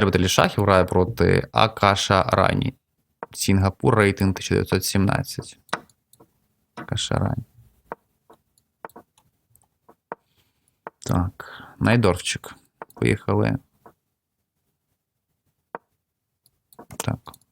Любителі шахів грає проти Акаша Рані. Сінгапур рейтинг 1917. Акаша Рані. Так, Найдорфчик. Поїхали. Так.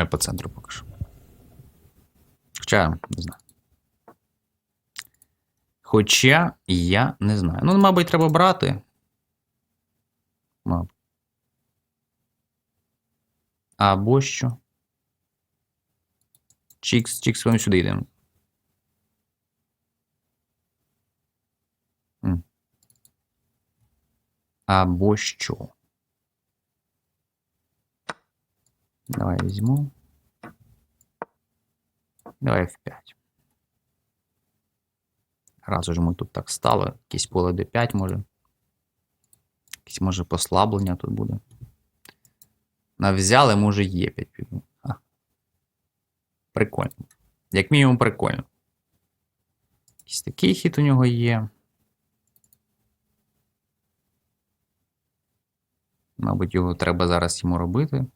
Я по центру покажу. Хоча, не знаю. Хоча я не знаю. Ну, мабуть, треба брати. Мабуть. Або що? Чікс, чікс, вони сюди йдемо. Або що? Давай візьму. Давай F5. Раз уже ми тут так стали. Якесь поле D5 може. Якесь може послаблення тут буде. На взяли, може Е5 піду. А. Прикольно. Як мінімум, прикольно. Якийсь такий хід у нього є. Мабуть, його треба зараз йому робити.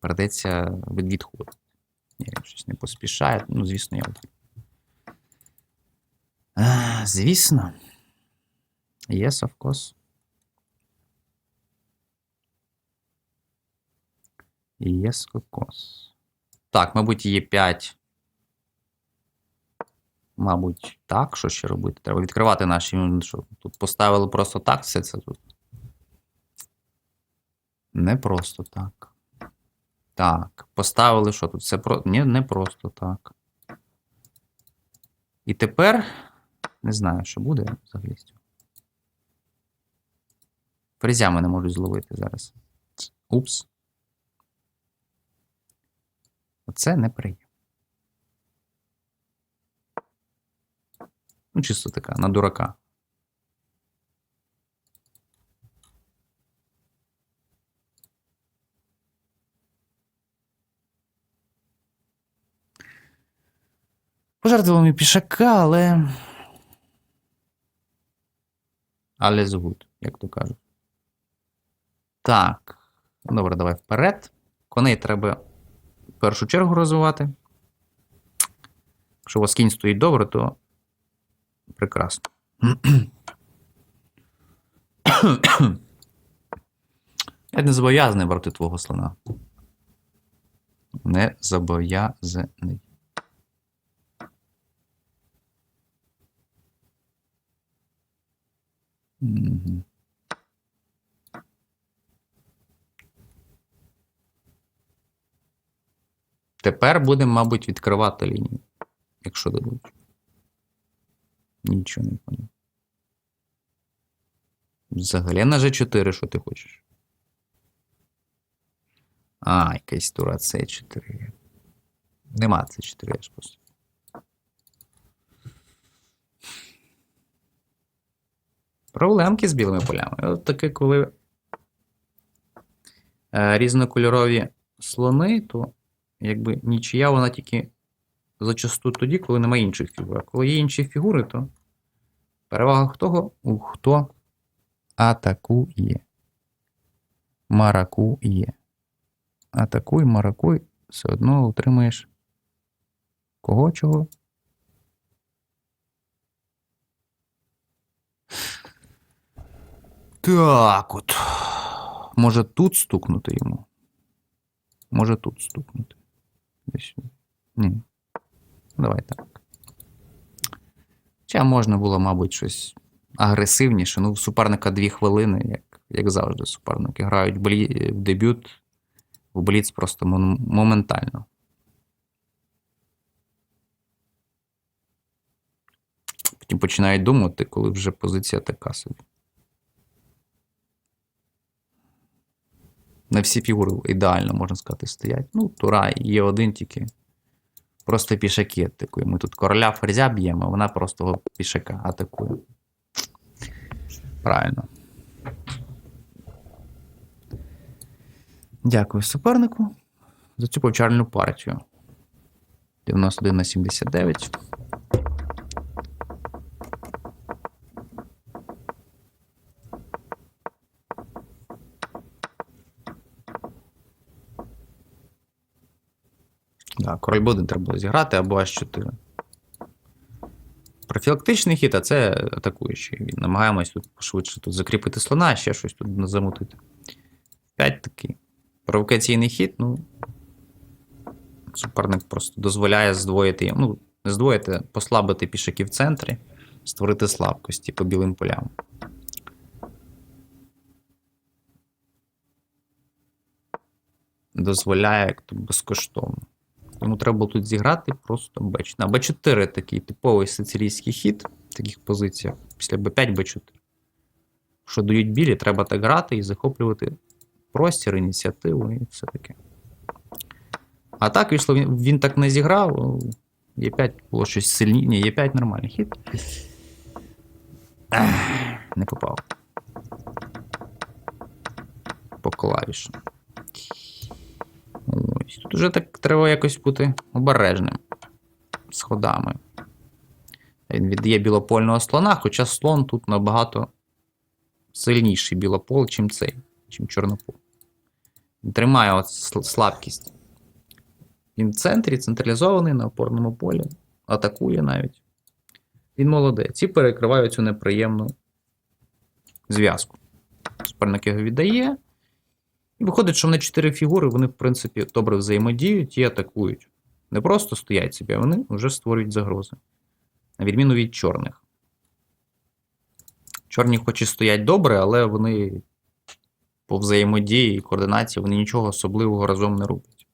Придеться від відходу. Щось не поспішає. Ну, звісно, я вдарю. А, Звісно. Yes, of course. Yes, of course. Так, мабуть, є 5. Мабуть, так. Що ще робити? Треба відкривати наші. Що, тут поставили просто так все це тут. Не просто так. Так. Поставили що тут? Це про. Ні, не просто так. І тепер. Не знаю, що буде взагалі. Фрезя мене можуть зловити зараз. Упс. Оце неприємно. Ну, чисто така, на дурака. Пожертвував мені пішака, але. Але згуд, як то кажуть. Так. Добре, давай вперед. Коней треба в першу чергу розвивати. Якщо у вас кінь стоїть добре, то прекрасно. Я не зобов'язаний брати твого слона. Не зобов'язаний. Тепер будемо, мабуть, відкривати лінію, якщо дадуть. Нічого не поняв. Взагалі на G4, що ти хочеш? А, якась тура C4. Нема C4, я ж просто. Проблемки з білими полями. От таке, коли е, різнокольорові слони, то якби нічия вона тільки зачасту тоді, коли немає інших фігур. А коли є інші фігури, то перевага того, хто атакує. Маракує. Атакуй, маракуй, все одно отримаєш кого чого? Так от. Може тут стукнути йому? Може тут стукнути. Десь. Ні. Давай так. Хоча можна було, мабуть, щось агресивніше. Ну, суперника дві хвилини, як, як завжди, суперники грають в, дебют, в бліц просто моментально. Потім починають думати, коли вже позиція така собі. Не всі фігури ідеально, можна сказати, стоять. Ну, Тура є один тільки. Просто пішаки атакує. Ми тут короля ферзя б'ємо, вона просто пішака атакує. Правильно. Дякую супернику за цю повчальну партію. 91 на 79. Да, король буде треба було зіграти або H4. Профілактичний хід, а це атакуючий. Намагаємось тут пошвидше тут закріпити слона, ще щось тут замутити. 5 такий. Провокаційний хід, ну. Суперник просто дозволяє здвоїти, ну, не здвоїти, послабити пішаки в центрі, створити слабкості по білим полям. Дозволяє як то безкоштовно. Тому треба тут зіграти просто Б4. На Б4 такий типовий сицилійський хід в таких позиціях. Після Б5, Б4. Що дають білі, треба так грати і захоплювати простір, ініціативу і все таке. А так вийшло, він, він так не зіграв. Е5 було щось сильніше. Ні, Е5 нормальний хід. Не попав. По клавішам. Тут вже так треба якось бути обережним з ходами. Він віддає білопольного слона, хоча слон тут набагато сильніший білопол, чим цей, чим чорнопол. Він тримає от слабкість. Він в центрі, централізований на опорному полі, атакує навіть. Він молодець і перекриває цю неприємну зв'язку. Суперник його віддає. І виходить, що вони чотири фігури, вони, в принципі, добре взаємодіють і атакують. Не просто стоять собі, а вони вже створюють загрози. На відміну від чорних. Чорні хоч і стоять добре, але вони по взаємодії і координації вони нічого особливого разом не роблять.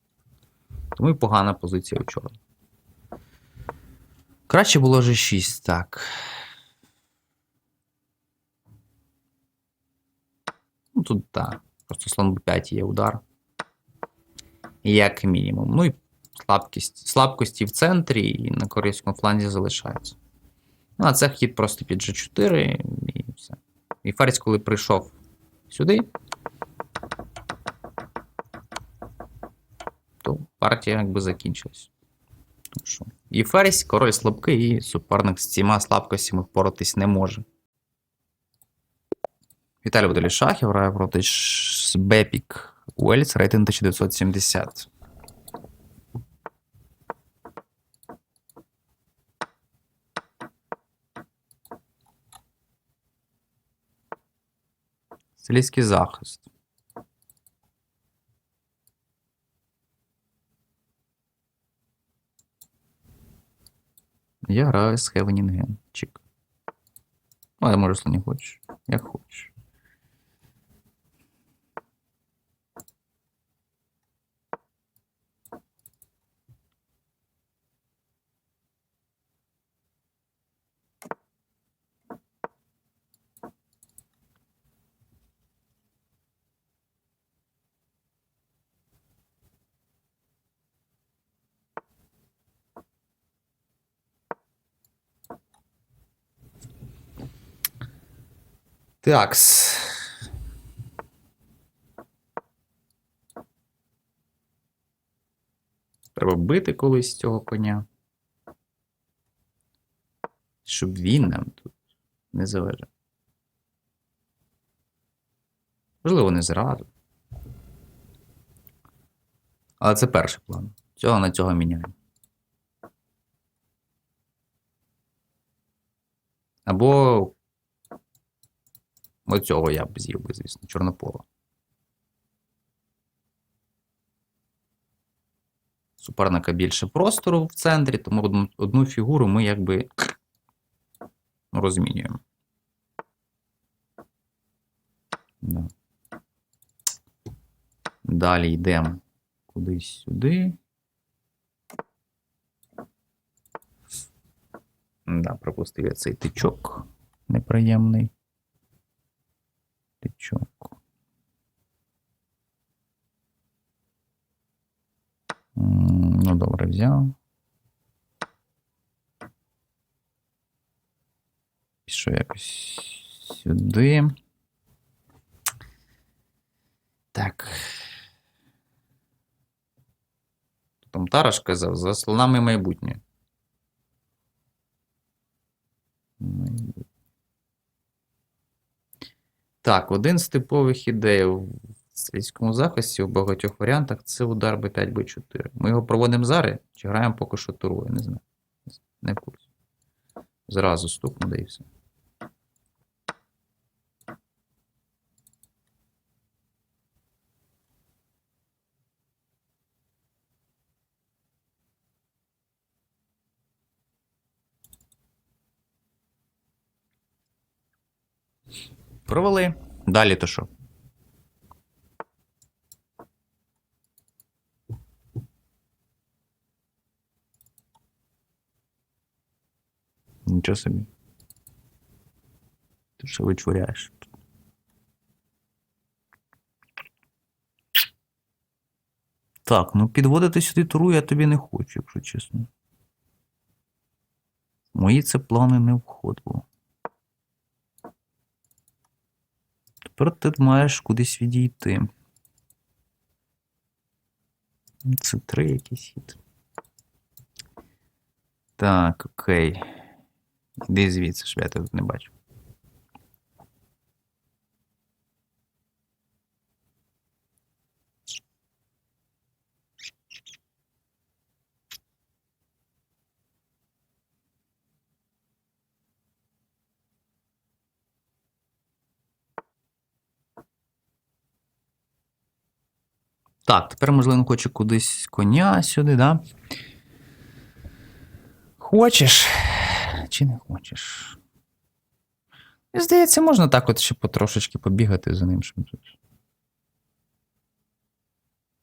Тому і погана позиція у чорних. Краще було вже 6, так. Ну, тут так. Просто слон b5 є удар. Як мінімум. Ну і слабкість. Слабкості в центрі і на корейському фланзі залишаються. Ну, а це хід просто під G4 і все. І ферзь, коли прийшов сюди, то партія якби закінчилась. І ферзь, король слабкий, і суперник з цими слабкостями впоратись не може. Віталій Водолішахів грає проти Бепік Уельс, рейтинг 1970. Силійський захист. Я граю з Хевенінген. Чик. Ну, я можу, якщо не хочеш. Як хочеш. Такс. Треба бити колись цього коня. Щоб він нам тут не заважав. Можливо, не зразу. Але це перший план. Цього на цього міняємо. Або Оцього я б з'їв би, звісно, чорнопола. Суперника більше простору в центрі, тому одну, одну фігуру ми якби розмінюємо. Да. Далі йдемо кудись сюди. Да, пропустив я цей тичок неприємний. качок. Ну, добре, взял. Пішов якось сюди. Так. Там Тараш казав, за слонами майбутнє. Майбутнє. Так, один з типових ідей в стрільському захисті у багатьох варіантах це удар b5 b4. Ми його проводимо зараз чи граємо поки що туру, не знаю. Не в курсі. Зразу стукну, да і все. Провели. Далі то що? Нічого собі. Ти що вичворяєш? Так, ну підводити сюди туру я тобі не хочу, якщо чесно. Мої це плани не входило. Тепер ти маєш кудись відійти. Це три якийсь хід. Так, окей. Іди звідси, що я тут не бачу. Так, тепер, можливо, хочу кудись коня сюди, да? Хочеш? Чи не хочеш? Здається, можна так от ще потрошечки побігати за ним. Щоб, тут-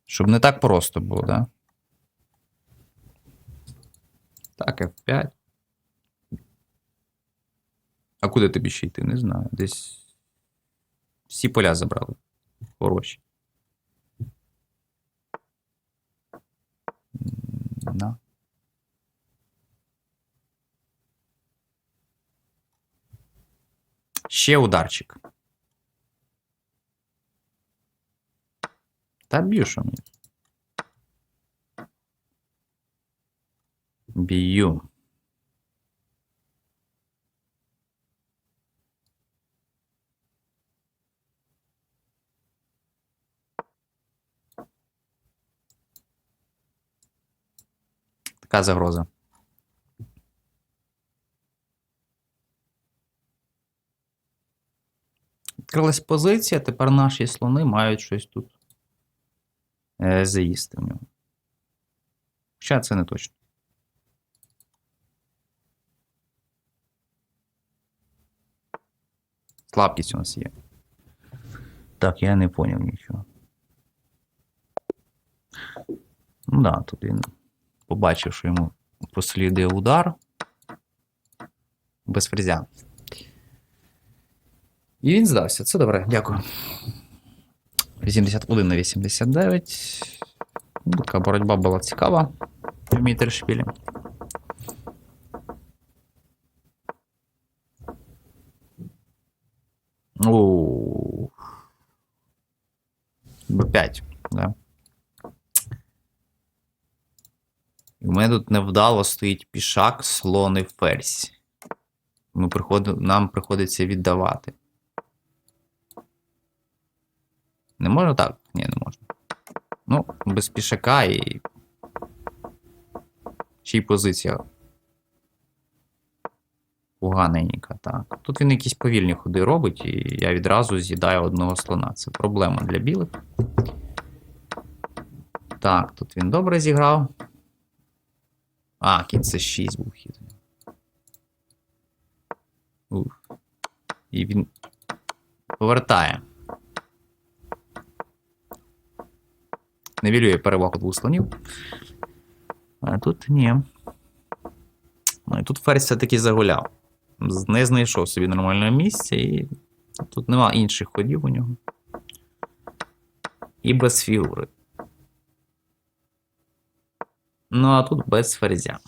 щоб не так просто було, да? Так, F5. А куди тобі ще йти? Не знаю. Десь всі поля забрали. Хороші. М, Ще ударчик. Та б'ю, що мені. Б'ю. Така загроза. Відкрилась позиція, тепер наші слони мають щось тут е, заїсти в нього. Хоча це не точно. Слабкість у нас є. Так, я не поняв нічого. Ну да, тут він побачив, що йому послідує удар. Без фрезя. І він здався. Це добре, дякую. 81 на 89. Ну, Така боротьба була цікава в Мітершпілі. О. Б5, да. І у мене тут невдало стоїть пішак, слон і ферзь. Приход... Нам приходиться віддавати. Не можна так? Ні, не можна. Ну, без пішака і. Ще й позиція. Поганенька, так. Тут він якісь повільні ходи робить, і я відразу з'їдаю одного слона. Це проблема для білих. Так, тут він добре зіграв. А, кінь це 6 був хід. Ух. І він повертає. Невілює перевагу двох слонів. А тут ні. Ну і тут ферзь все-таки загуляв. Не знайшов собі нормального місця, і тут нема інших ходів у нього. І без фігури. Ну, а тут без ферзя.